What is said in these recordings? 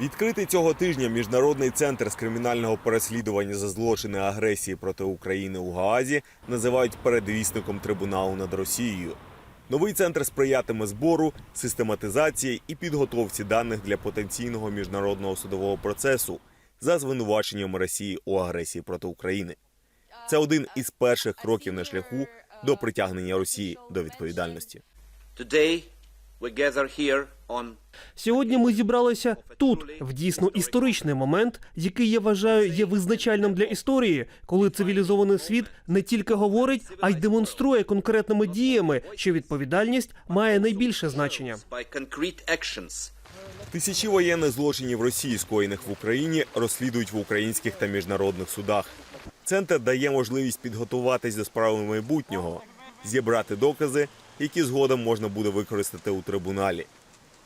Відкритий цього тижня міжнародний центр з кримінального переслідування за злочини агресії проти України у Гаазі називають передвісником трибуналу над Росією. Новий центр сприятиме збору, систематизації і підготовці даних для потенційного міжнародного судового процесу за звинуваченням Росії у агресії проти України. Це один із перших кроків на шляху до притягнення Росії до відповідальності. Today we gather here on Сьогодні ми зібралися тут, в дійсно історичний момент, який я вважаю є визначальним для історії, коли цивілізований світ не тільки говорить, а й демонструє конкретними діями, що відповідальність має найбільше значення. Тисячі воєнних злочинів Росії, скоєних в Україні, розслідують в українських та міжнародних судах. Центр дає можливість підготуватись до справи майбутнього, зібрати докази, які згодом можна буде використати у трибуналі.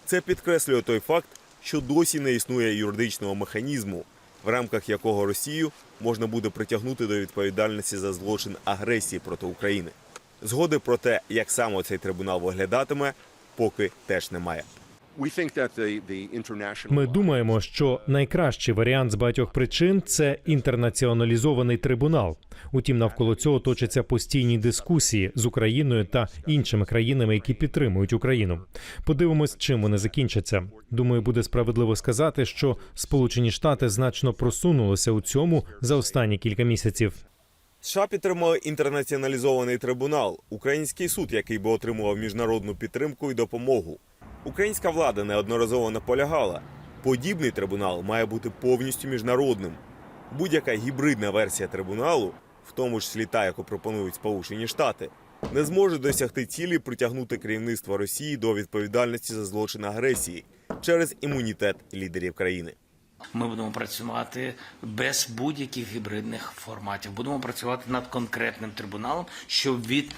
Це підкреслює той факт, що досі не існує юридичного механізму, в рамках якого Росію можна буде притягнути до відповідальності за злочин агресії проти України. Згоди про те, як саме цей трибунал виглядатиме, поки теж немає. Ми думаємо, що найкращий варіант з багатьох причин це інтернаціоналізований трибунал. Утім, навколо цього точаться постійні дискусії з Україною та іншими країнами, які підтримують Україну. Подивимось, чим вони закінчаться. Думаю, буде справедливо сказати, що Сполучені Штати значно просунулися у цьому за останні кілька місяців. США підтримали інтернаціоналізований трибунал, український суд, який би отримував міжнародну підтримку і допомогу. Українська влада неодноразово наполягала. Подібний трибунал має бути повністю міжнародним. Будь-яка гібридна версія трибуналу, в тому числі та, яку пропонують Сполучені Штати, не зможе досягти цілі притягнути керівництво Росії до відповідальності за злочин агресії через імунітет лідерів країни. Ми будемо працювати без будь-яких гібридних форматів. Будемо працювати над конкретним трибуналом, щоб від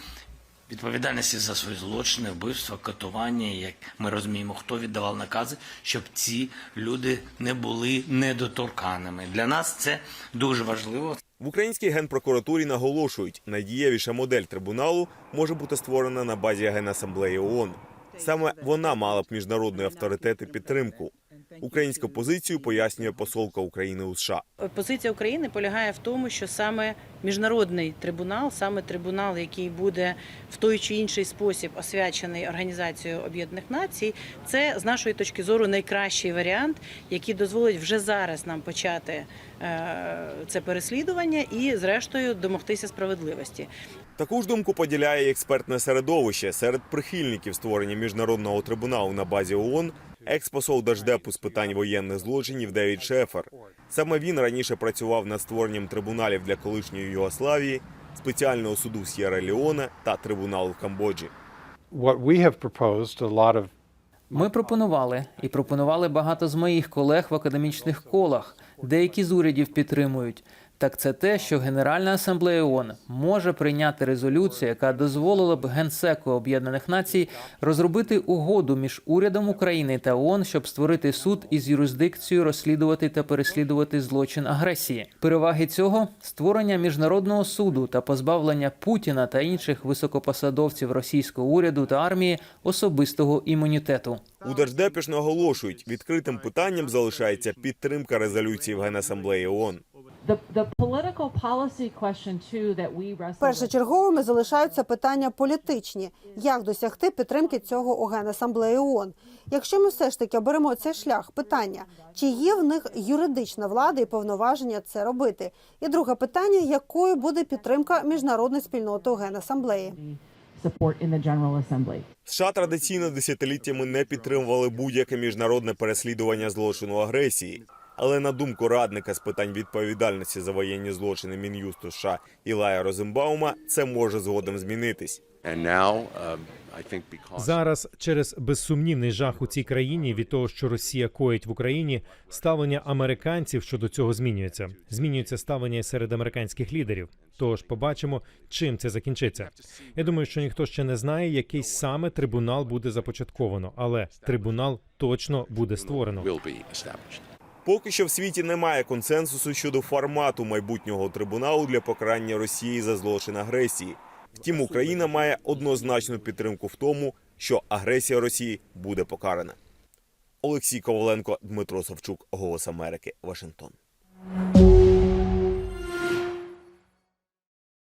відповідальності за свої злочини, вбивства, катування, як ми розуміємо, хто віддавав накази, щоб ці люди не були недоторканими. Для нас це дуже важливо. В українській генпрокуратурі наголошують, найдієвіша модель трибуналу може бути створена на базі Генасамблеї ООН. Саме вона мала б міжнародний авторитет і підтримку. Українську позицію пояснює посолка України у США. Позиція України полягає в тому, що саме міжнародний трибунал, саме трибунал, який буде в той чи інший спосіб освячений Організацією Об'єднаних Націй, це з нашої точки зору найкращий варіант, який дозволить вже зараз нам почати е, це переслідування і, зрештою, домогтися справедливості. Таку ж думку поділяє і експертне середовище серед прихильників створення міжнародного трибуналу на базі ООН експосол Держдепу з питань воєнних злочинів Девід Шефер. Саме він раніше працював над створенням трибуналів для колишньої Югославії, спеціального суду в Сєра Леоне та трибуналу в Камбоджі. Ми пропонували і пропонували багато з моїх колег в академічних колах. Деякі з урядів підтримують. Так це те, що Генеральна асамблея ООН може прийняти резолюцію, яка дозволила б генсеку Об'єднаних Націй розробити угоду між урядом України та ООН, щоб створити суд із юрисдикцією розслідувати та переслідувати злочин агресії. Переваги цього створення міжнародного суду та позбавлення Путіна та інших високопосадовців російського уряду та армії особистого імунітету. У Держдепі ж наголошують, відкритим питанням залишається підтримка резолюції в Генасамблеї ООН. The, the political policy question too that we wrestle with. Першочерговими залишаються питання політичні: як досягти підтримки цього у Генасамблеї ООН. Якщо ми все ж таки оберемо цей шлях, питання чи є в них юридична влада і повноваження це робити? І друге питання: якою буде підтримка міжнародної спільноти у Генасамблеї? support in the General США традиційно десятиліттями не підтримували будь-яке міжнародне переслідування злочину агресії. Але на думку радника з питань відповідальності за воєнні злочини Мін'юсту США Ілая Розенбаума, це може згодом змінитись. Зараз через безсумнівний жах у цій країні від того, що Росія коїть в Україні, ставлення американців щодо цього змінюється. Змінюється ставлення і серед американських лідерів. Тож побачимо, чим це закінчиться. Я думаю, що ніхто ще не знає, який саме трибунал буде започатковано, але трибунал точно буде створено. Поки що в світі немає консенсусу щодо формату майбутнього трибуналу для покарання Росії за злочин агресії. Втім, Україна має однозначну підтримку в тому, що агресія Росії буде покарана. Олексій Коваленко, Дмитро Савчук, Голос Америки, Вашингтон.